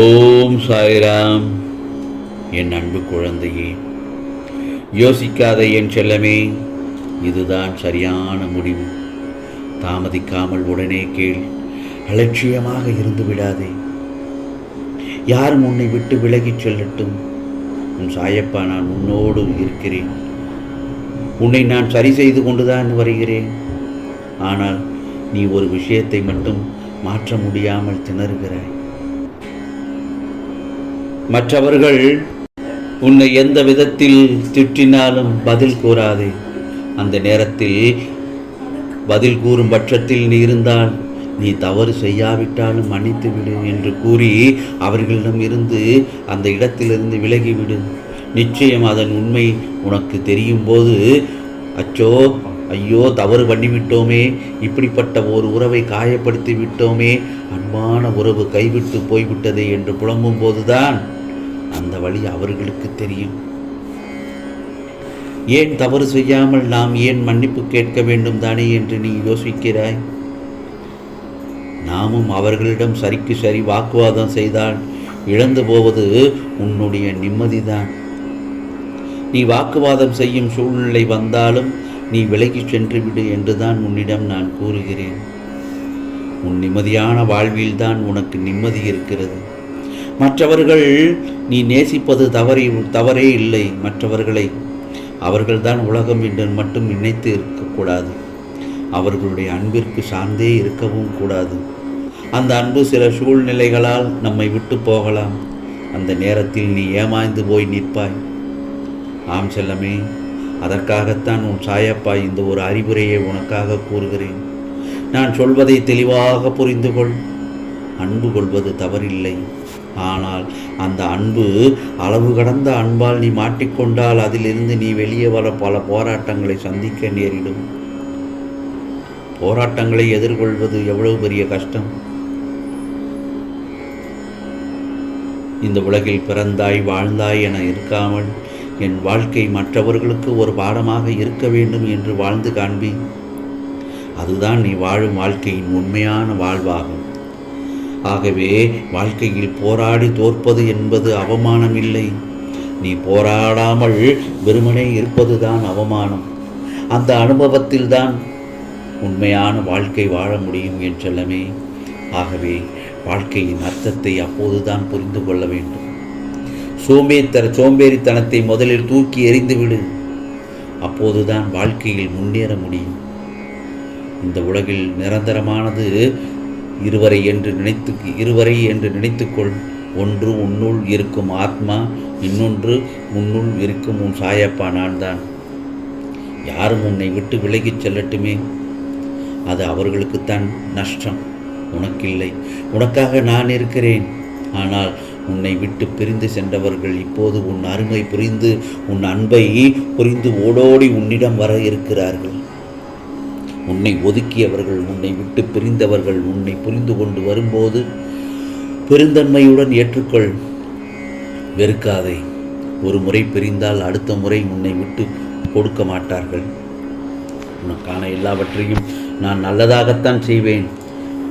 ஓம் சாய்ராம். என் அன்பு குழந்தையே யோசிக்காத என் செல்லமே இதுதான் சரியான முடிவு. தாமதிக்காமல் உடனே கேள் அலட்சியமாக இருந்து விடாதே. யாரும் உன்னை விட்டு விலகிச் செல்லட்டும். உன் சாயப்பா நான் உன்னோடு இருக்கிறேன். உன்னை நான் சரி செய்து கொண்டுதான் வருகிறேன். ஆனால் நீ ஒரு விஷயத்தை மட்டும் மாற்ற முடியாமல் திணறுகிறாய். மற்றவர்கள் உன்னை எந்த விதத்தில் திட்டினாலும் பதில் கூறாதே. அந்த நேரத்தில் பதில் கூறும் பட்சத்தில் நீ இருந்தால் நீ தவறு செய்யாவிட்டாலும் மன்னித்து விடு என்று கூறி அவர்களிடம் இருந்து அந்த இடத்திலிருந்து விலகிவிடு. நிச்சயம் அதன் உண்மை உனக்கு தெரியும் போது அச்சோ ஐயோ தவறு பண்ணிவிட்டோமே இப்படிப்பட்ட ஒரு உறவை காயப்படுத்தி விட்டோமே அன்பான உறவு கைவிட்டு போய்விட்டதே என்று புலம்பும் போதுதான் அந்த வழி அவர்களுக்கு தெரியும். ஏன் தவறு செய்யாமல் நாம் ஏன் மன்னிப்பு கேட்க வேண்டும் தானே என்று நீ யோசிக்கிறாய்? நாமும் அவர்களிடம் சரிக்கு சரி வாக்குவாதம் செய்தால் இழந்து போவது உன்னுடைய நிம்மதிதான். நீ வாக்குவாதம் செய்யும் சூழ்நிலை வந்தாலும் நீ விலகிச் சென்று விடு என்றுதான் உன்னிடம் நான் கூறுகிறேன். உன் நிம்மதியான வாழ்வில்தான் உனக்கு நிம்மதி இருக்கிறது. மற்றவர்கள் நீ நேசிப்பது தவறி தவறே இல்லை மற்றவர்களை. அவர்கள்தான் உலகம் என்று மட்டும் நினைத்து இருக்கக்கூடாது. அவர்களுடைய அன்பிற்கு சார்ந்தே இருக்கவும் கூடாது. அந்த அன்பு சில சூழ்நிலைகளால் நம்மை விட்டு போகலாம். அந்த நேரத்தில் நீ ஏமாய்ந்து போய் நிற்பாய். ஆம் செல்லமே அதற்காகத்தான் உன் சாயப்பா இந்த ஒரு அறிவுரையை உனக்காக கூறுகிறேன். நான் சொல்வதை தெளிவாக புரிந்து கொள் அன்பு கொள்வது தவறில்லை. ஆனால் அந்த அன்பு அளவு கடந்த அன்பால் நீ மாட்டிக்கொண்டால் அதிலிருந்து நீ வெளியே வர பல போராட்டங்களை சந்திக்க நேரிடும். போராட்டங்களை எதிர்கொள்வது எவ்வளவு பெரிய கஷ்டம்? இந்த உலகில் பிறந்தாய் வாழ்ந்தாய் என இருக்காமல் என் வாழ்க்கை மற்றவர்களுக்கு ஒரு பாடமாக இருக்க வேண்டும் என்று வாழ்ந்து காண்பி. அதுதான் நீ வாழும் வாழ்க்கையின் உண்மையான வாழ்வாகும். ஆகவே வாழ்க்கையில் போராடி தோற்பது என்பது அவமானம் இல்லை நீ போராடாமல் வெறுமனே இருப்பதுதான் அவமானம். அந்த அனுபவத்தில்தான் உண்மையான வாழ்க்கை வாழ முடியும் என் செல்லமே. ஆகவே வாழ்க்கையின் அர்த்தத்தை அப்போதுதான் புரிந்து கொள்ள வேண்டும். சோம்பேத்தர சோம்பேறித்தனத்தை முதலில் தூக்கி எறிந்துவிடு அப்போதுதான் வாழ்க்கையில் முன்னேற முடியும். இந்த உலகில் நிரந்தரமானது இருவரை என்று நினைத்து இருவரை என்று நினைத்துக்கொள். ஒன்று உன்னுள் இருக்கும் ஆத்மா இன்னொன்று உன்னுள் இருக்கும் உன் சாயப்பா நான் தான் யாரும் உன்னை விட்டு விலகிச் செல்லட்டுமே. அது அவர்களுக்குத்தான் நஷ்டம். உனக்கில்லை. உனக்காக நான் இருக்கிறேன். ஆனால் உன்னை விட்டு பிரிந்து சென்றவர்கள் இப்போது உன் அருமை புரிந்து உன் அன்பை புரிந்து ஓடோடி உன்னிடம் வர இருக்கிறார்கள். உன்னை ஒதுக்கியவர்கள் உன்னை விட்டு பிரிந்தவர்கள் உன்னை புரிந்து கொண்டு வரும்போது பெருந்தன்மையுடன் ஏற்றுக்கொள். வெறுக்காதே. ஒரு முறை பிரிந்தால் அடுத்த முறை உன்னை விட்டு கொடுக்க மாட்டார்கள். உனக்கான எல்லாவற்றையும் நான் நல்லதாகத்தான் செய்வேன்.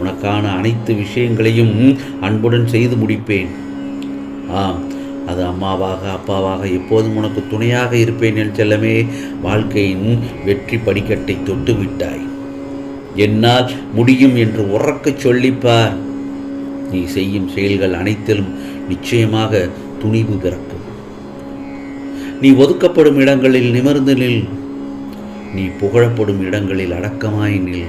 உனக்கான அனைத்து விஷயங்களையும் அன்புடன் செய்து முடிப்பேன். ஆம். அது அம்மாவாக அப்பாவாக எப்போதும் உனக்கு துணையாக இருப்பேன் என் செல்லமே. வாழ்க்கையின் வெற்றி படிக்கட்டை தொட்டு விட்டாய் என்னால் முடியும் என்று உறக்கச் சொல்லிப்பார். நீ செய்யும் செயல்கள் அனைத்திலும் நிச்சயமாக துணிவு பிறக்கும். நீ ஒதுக்கப்படும் இடங்களில் நிமிர்ந்து நில். நீ புகழப்படும் இடங்களில் அடக்கமாய் நில்.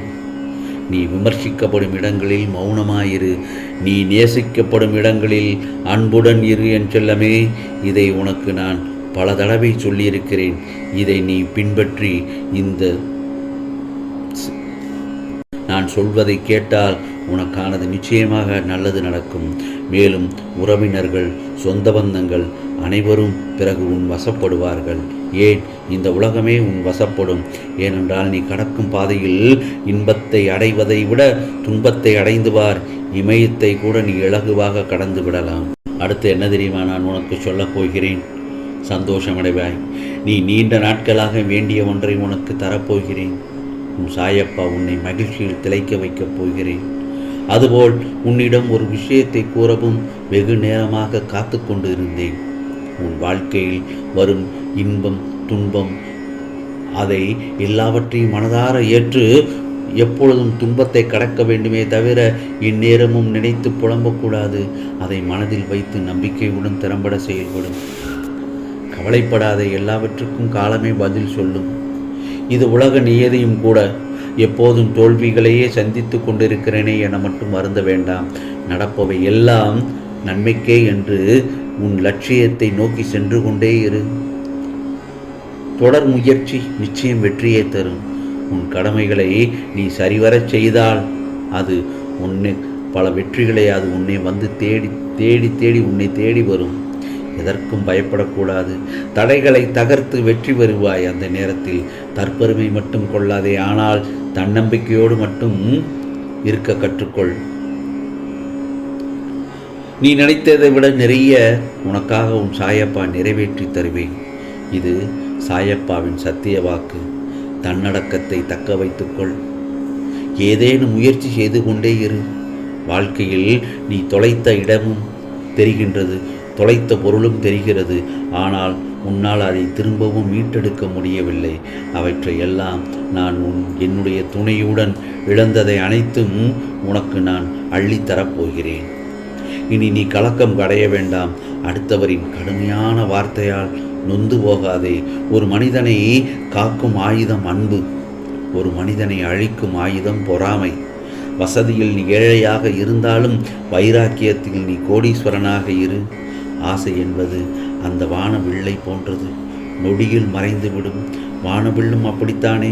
நீ விமர்சிக்கப்படும் இடங்களில் மௌனமாயிரு. நீ நேசிக்கப்படும் இடங்களில் அன்புடன் இரு என் செல்லமே. இதை உனக்கு நான் பல தடவை சொல்லியிருக்கிறேன். இதை நீ பின்பற்றி இந்த நான் சொல்வதை கேட்டால் உனக்கானது நிச்சயமாக நல்லது நடக்கும். மேலும் உறவினர்கள் சொந்த பந்தங்கள் அனைவரும் பிறகு உன் வசப்படுவார்கள். ஏன்? இந்த உலகமே உன் வசப்படும். ஏனென்றால் நீ கடக்கும் பாதையில் இன்பத்தை அடைவதை விட துன்பத்தை அடைந்து வார். இமயத்தை கூட நீ இலகுவாக கடந்து விடலாம். அடுத்து என்ன தெரியுமா நான் உனக்கு சொல்லப் போகிறேன்? சந்தோஷமடைவாய். நீ நீண்ட நாட்களாக வேண்டிய ஒன்றை உனக்கு தரப்போகிறேன். உன் சாயப்பா உன்னை மகிழ்ச்சியில் திளைக்க வைக்கப் போகிறேன். அதுபோல் உன்னிடம் ஒரு விஷயத்தை கூறவும் வெகு நேரமாக காத்து கொண்டு இருந்தேன். உன் வாழ்க்கையில் வரும் இன்பம் துன்பம் அதை எல்லாவற்றையும் மனதார ஏற்று எப்பொழுதும் துன்பத்தை கடக்க வேண்டுமே தவிர இந்நேரமும் நினைத்து புலம்பக்கூடாது. அதை மனதில் வைத்து நம்பிக்கையுடன் திறம்பட செயல்படும். கவலைப்படாத எல்லாவற்றுக்கும் காலமே பதில் சொல்லும். இது உலக நியதியும் கூட. எப்போதும் தோல்விகளையே சந்தித்து கொண்டிருக்கிறேனே என மட்டும் வருந்த வேண்டாம். நடப்பவை எல்லாம் நன்மைக்கே என்று உன் லட்சியத்தை நோக்கி சென்று கொண்டே இரு. தொடர் முயற்சி நிச்சயம் வெற்றியை தரும். உன் கடமைகளை நீ சரிவரச் செய்தால் அது உன்னை பல வெற்றிகளை அது உன்னை வந்து தேடி தேடி தேடி உன்னை தேடி வரும். எதற்கும் பயப்படக்கூடாது. தடைகளை தகர்த்து வெற்றி பெறுவாய் அந்த நேரத்தில். தற்பெருமை மட்டும் கொள்ளாதே ஆனால் தன்னம்பிக்கையோடு மட்டும் இருக்க கற்றுக்கொள். நீ நினைத்ததை விட நிறைய உனக்காக உன் சாயப்பா நிறைவேற்றி தருவேன். இது சாயப்பாவின் சத்திய வாக்கு. தன்னடக்கத்தை தக்க வைத்துக்கொள். ஏதேனும் முயற்சி செய்து கொண்டே இரு. வாழ்க்கையில் நீ தொலைத்த இடமும் தெரிகின்றது தொலைத்த பொருளும் தெரிகிறது. ஆனால் உன்னால் அதை திரும்பவும் மீட்டெடுக்க முடியவில்லை. அவற்றை எல்லாம் நான் உன் என்னுடைய துணையுடன் இழந்ததை அனைத்தும் உனக்கு நான் அள்ளித்தரப்போகிறேன் இனி நீ கலக்கம் கடைய வேண்டாம். அடுத்தவரின் கடுமையான வார்த்தையால் நொந்து போகாதே. ஒரு மனிதனை காக்கும் ஆயுதம் அன்பு. ஒரு மனிதனை அழிக்கும் ஆயுதம் பொறாமை. வசதியில் நீ ஏழையாக இருந்தாலும் வைராக்கியத்தில் நீ கோடீஸ்வரனாக இரு. ஆசை என்பது அந்த வானவில்லை போன்றது. நொடியில் மறைந்துவிடும் வானவில்லும் அப்படித்தானே?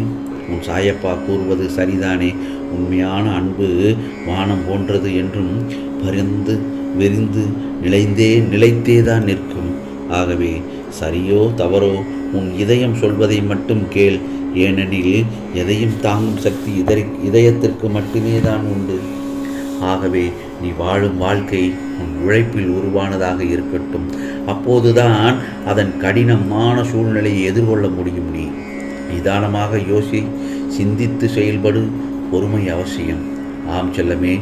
உன் சாயப்பா கூறுவது சரிதானே? உண்மையான அன்பு வானம் போன்றது என்றும் பரிந்து விரிந்து நிலைந்தே நிலைத்தே தான் நிற்கும். ஆகவே சரியோ தவறோ உன் இதயம் சொல்வதை மட்டும் கேள். ஏனெனில் எதையும் தாங்கும் சக்தி இதய இதயத்திற்கு மட்டுமே தான் உண்டு. ஆகவே நீ வாழும் வாழ்க்கை உன் உழைப்பில் உருவானதாக இருக்கட்டும். அப்போதுதான் அதன் கடினமான சூழ்நிலையை எதிர்கொள்ள முடியும் நீ. நிதானமாக யோசி சிந்தித்து செயல்படு. பொறுமை அவசியம். ஆம் செல்லமே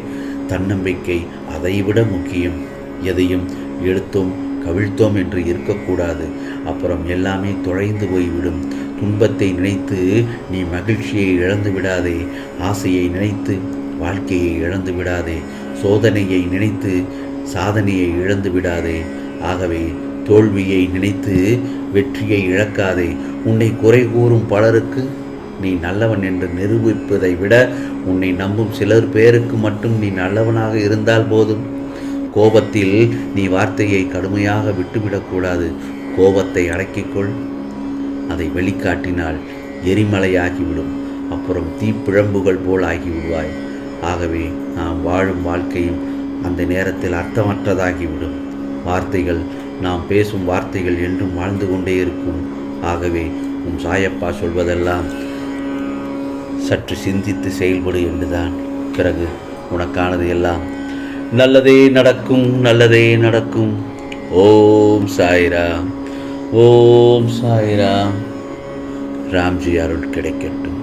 தன்னம்பிக்கை அதைவிட முக்கியம். எதையும் எடுத்தோம் கவிழ்த்தோம் என்று இருக்கக்கூடாது. அப்புறம் எல்லாமே தொலைந்து போய்விடும். துன்பத்தை நினைத்து நீ மகிழ்ச்சியை இழந்து விடாதே. ஆசையை நினைத்து வாழ்க்கையை இழந்து விடாதே. சோதனையை நினைத்து சாதனையை இழந்து விடாதே. ஆகவே தோல்வியை நினைத்து வெற்றியை இழக்காதே. உன்னை குறை கூறும் பலருக்கு நீ நல்லவன் என்று நிரூபிப்பதை விட உன்னை நம்பும் சிலர் பேருக்கு மட்டும் நீ நல்லவனாக இருந்தால் போதும். கோபத்தில் நீ வார்த்தையை கடுமையாக விட்டுவிடக்கூடாது கோபத்தை அடக்கிக்கொள். அதை வெளிக்காட்டினால் எரிமலையாகிவிடும். அப்புறம் தீப்பிழம்புகள் போல் ஆகிவிடுவாய். ஆகவே நாம் வாழும் வாழ்க்கையும் அந்த நேரத்தில் அர்த்தமற்றதாகிவிடும். வார்த்தைகள் நாம் பேசும் வார்த்தைகள் என்றும் வாழ்ந்து கொண்டே இருக்கும். ஆகவே உன் சாயப்பா சொல்வதெல்லாம் சற்று சிந்தித்து செயல்படு என்றுதான். பிறகு உனக்கானது எல்லாம் நல்லதே நடக்கும் நல்லதே நடக்கும். ஓம் சாய்ராம் ஓம் சாய்ராம். ராம்ஜி அருள் கிடைக்கட்டும்.